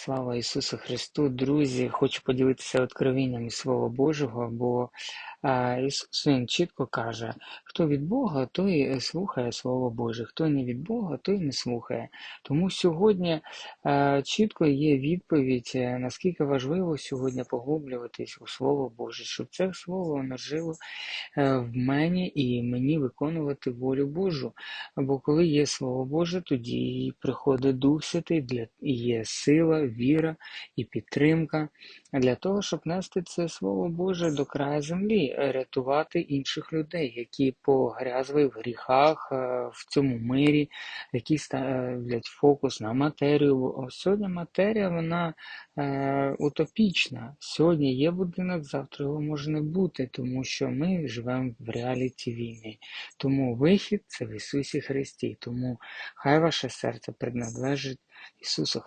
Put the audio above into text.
Слава Ісусу Христу, друзі! Хочу поділитися откровенням із Слова Божого, бо Ісус Він чітко каже, хто від Бога, той е, слухає Слово Боже, хто не від Бога, той не слухає. Тому сьогодні чітко є відповідь, е, наскільки важливо сьогодні поглублюватись у Слово Боже, щоб це Слово воно жило е, в мені і мені виконувати волю Божу. Бо коли є Слово Боже, тоді приходить Дух Святий, для є сила віра і підтримка для того, щоб нести це слово Боже до краю землі, рятувати інших людей, які погрязли в гріхах е, в цьому мирі, які ставлять фокус на матерію. Сьогодні матерія вона е, утопічна. Сьогодні є будинок, завтра його може не бути, тому що ми живемо в реаліті війни. Тому вихід це в Ісусі Христі. Тому хай ваше серце приналежить Ісусу Христу.